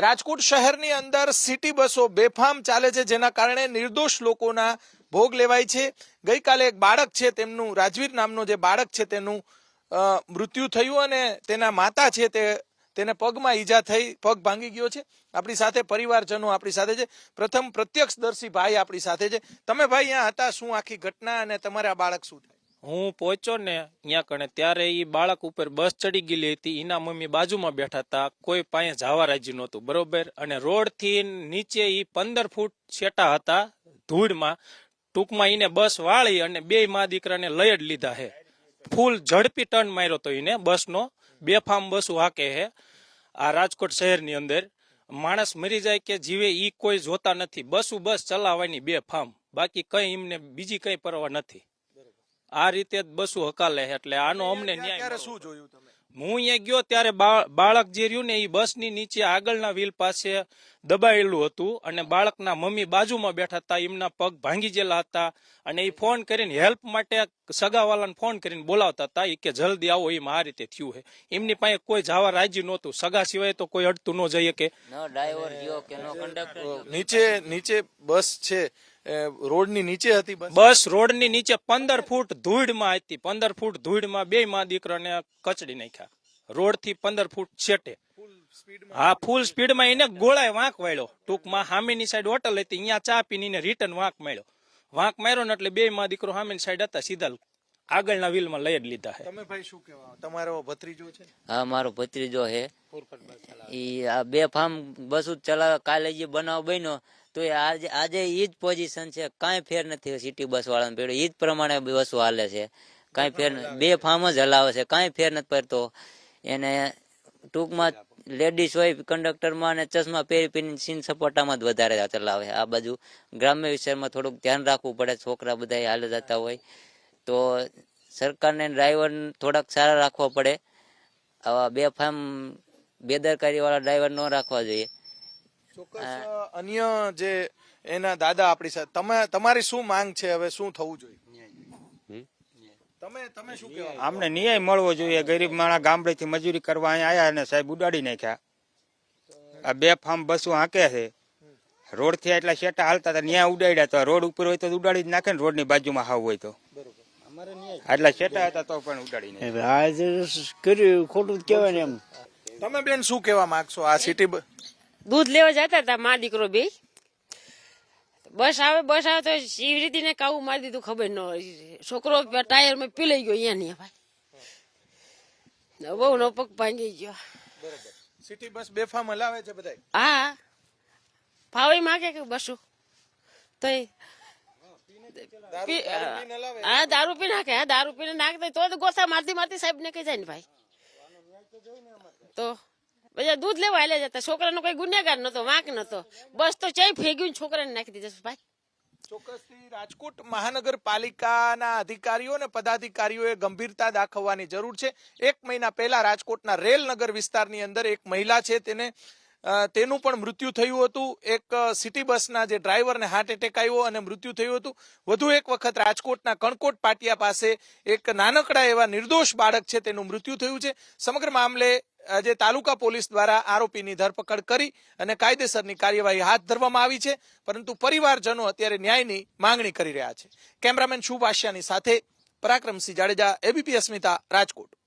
રાજકોટ શહેરની અંદર સિટી બસો બેફામ ચાલે છે, જેના કારણે નિર્દોષ લોકોના ભોગ લેવાય છે. ગઈકાલે એક બાળક છે, તેમનું રાજવીર નામનો જે બાળક છે, તેનું મૃત્યુ થયું અને તેના માતા છે, તે, તેને પગમાં ઈજા થઈ, પગ ભાંગી ગયો છે. આપણી સાથે પરિવારજનો આપણી સાથે છે. પ્રથમ પ્રત્યક્ષદર્શી ભાઈ આપણી સાથે છે. તમે ભાઈ અહીંયા હતા, શું આખી ઘટના અને તમારા બાળક શું થાય? હું પહોંચ્યો ને અહીંયા કણે, ત્યારે એ બાળક ઉપર બસ ચડી ગયેલી હતી. એના મમ્મી બાજુમાં બેઠા હતા. કોઈ પાસે જવા રાજી નહોતું. બરોબર? અને રોડથી નીચે એ પંદર ફૂટ છેટા હતા ધૂળમાં. ટૂંકમાં એને બસ વાળી અને બે મા દીકરાને લઈ જ લીધા હે. ફૂલ ઝડપી ટર્ન માર્યો તો એને બસનો. બે ફાર્મ બસો હાકે હે. આ રાજકોટ શહેરની અંદર. માણસ મરી જાય કે જીવે એ કોઈ જોતા નથી. બસું બસ ચલાવવાની બે ફાર્મ બાકી કઈ એમને બીજી કઈ પરવા નથી. આ રીતે જ બસું હકાલે એટલે આનો અમને ન્યાય શું જોયું તમે? હું અહીંયા ગયો ત્યારે બાળક જે રહ્યું ને એ બસની નીચે આગળના વ્હીલ પાસે દબાયેલું હતું અને બાળકના મમ્મી બાજુમાં બેઠા હતા એમના પગ ભાંગી ગયેલા હતા અને એ ફોન કરીને હેલ્પ માટે સગાવાલાને ફોન કરીને બોલાવતા હતા એ કે જલ્દી આવો એમ આ રીતે થયું છે. એમની પાસે કોઈ જવા રાજી નહોતું. સગા સિવાય તો કોઈ અડતું ન જઈએ કે નો ડ્રાઈવર કે નો કંડક્ટર ગયો. નીચે નીચે બસ છે. રોડની નીચે હતી બસ? બસ રોડની નીચે પંદર ફૂટ ધૂળમાં હતી. પંદર ફૂટ ધૂળમાં બે માં દીકરાને કચડી નાખ્યા. રોડથી પંદર ફૂટ છેટે. હા ફૂલ સ્પીડમાં એને ગોળાએ વાંક વાળ્યો. ટૂંકમાં સામેની સાઈડ હોટલ હતી. અહીંયા ચા પીને ને રિટર્ન વાંક માર્યો. વાંક માર્યો ને એટલે બે માં દીકરો સામેની સાઈડ હતા સીધા આગળના વ્હીલમાં લઈ જ લીધા છે તમે ભાઈ શું કહેવા? તમારો ભત્રીજો છે? હા મારો ભત્રીજો હે. આ બે ફાર્મ બસું જ ચલાવે કાલે જે બનાવ બન્યો તો એ આજે આજે એ જ પોઝિશન છે. કાંઈ ફેર નથી સિટી બસ વાળાને ભેડો. એ જ પ્રમાણે બસો હાલે છે. કાંઈ ફેર બે ફાર્મ જ હલાવે છે. કાંઈ ફેર નથી પડતો. એને ટૂંકમાં લેડીઝ હોય કંડક્ટરમાં અને ચશ્મા પહેરી પહેરીને સીન સપાટામાં જ વધારે ચલાવે આ બાજુ ગ્રામ્ય વિસ્તારમાં થોડુંક ધ્યાન રાખવું પડે. છોકરા બધા હાલે જતા હોય. તો સરકારને ડ્રાઈવર થોડાક સારા રાખવા પડે. આવા બે ફાર્મ બેદરકારી વાળા ડ્રાઈવર ન રાખવા જોઈએ. અન્ય જે એના દાદા આપણી સાથે તમે તમારી શું માંગ છે? હવે શું થવું જોઈએ? તમે તમે શું કહેવા આમને ન્યાય મળવો જોઈએ. ગરીબ માણસ ગામડેથી મજૂરી કરવા અહીંયા આયા અને સાહેબ ઉડાડી નાખ્યા. આ બે ફાર્મ બસો હાંકે છે. રોડથી એટલા શેટા હાલતા હતા ન્યાય ઉડાડ્યા તો. રોડ ઉપર હોય તો ઉડાડી જ નાખે ને રોડની બાજુમાં હાવ હોય તો. આટલા શેટા હતા તો પણ ઉડાડી નાખે આ કર્યું ખોટું જ કહેવાય ને એમ. તમે બેન શું કહેવા માંગશો? આ સિટી દૂધ લેવા જતા હતા મા દીકરો બે. બસ આવે બસ આવે તો એવી ને કાવું મારી દીધું ખબર ન છોકરો ટાયરમાં પીલાઈ ગયો અહીંયા નહીં ભાઈ. બહુ નો પગ ભાંગી ગયો. સિટી બસ બેફામ હલાવે છે બધા હા. ફાવે માગે કે બસો? તો હા દારૂ પી નાખે. હા દારૂ પીને નાખે તો તો ગોથા મારતી મારતી સાહેબ ને કઈ જાય ને ભાઈ. તો બધા દૂધ લેવા હાલે જતા. છોકરાનો કઈ ગુનેગાર નતો વાંક નતો બસ તો ચાઈ ફેંક્યું છોકરાને નાખી દીધા ભાઈ. ચોક્કસથી રાજકોટ મહાનગરપાલિકાના અધિકારીઓ અને પદાધિકારીઓએ ગંભીરતા દાખવવાની જરૂર છે. એક મહિના પહેલા રાજકોટના રેલનગર વિસ્તારની અંદર એક મહિલા છે, તેને તેનું પણ મૃત્યુ થયું હતું. એક સિટી બસના જે ડ્રાઈવરને હાર્ટ એટેક આવ્યો અને મૃત્યુ થયું હતું. વધુ એક વખત રાજકોટના કણકોટ પાટિયા પાસે એક નાનકડા એવા નિર્દોષ બાળક છે, તેનું મૃત્યુ થયું છે. સમગ્ર મામલે આજે તાલુકા પોલીસ દ્વારા આરોપીની ધરપકડ કરી અને કાયદેસરની કાર્યવાહી હાથ ધરવામાં આવી છે. પરંતુ પરિવારજનો અત્યારે ન્યાયની માંગણી કરી રહ્યા છે. કેમેરામેન શુભ આશિયાની સાથે પરાક્રમસિંહ જાડેજા, એબીપી અસ્મિતા, રાજકોટ.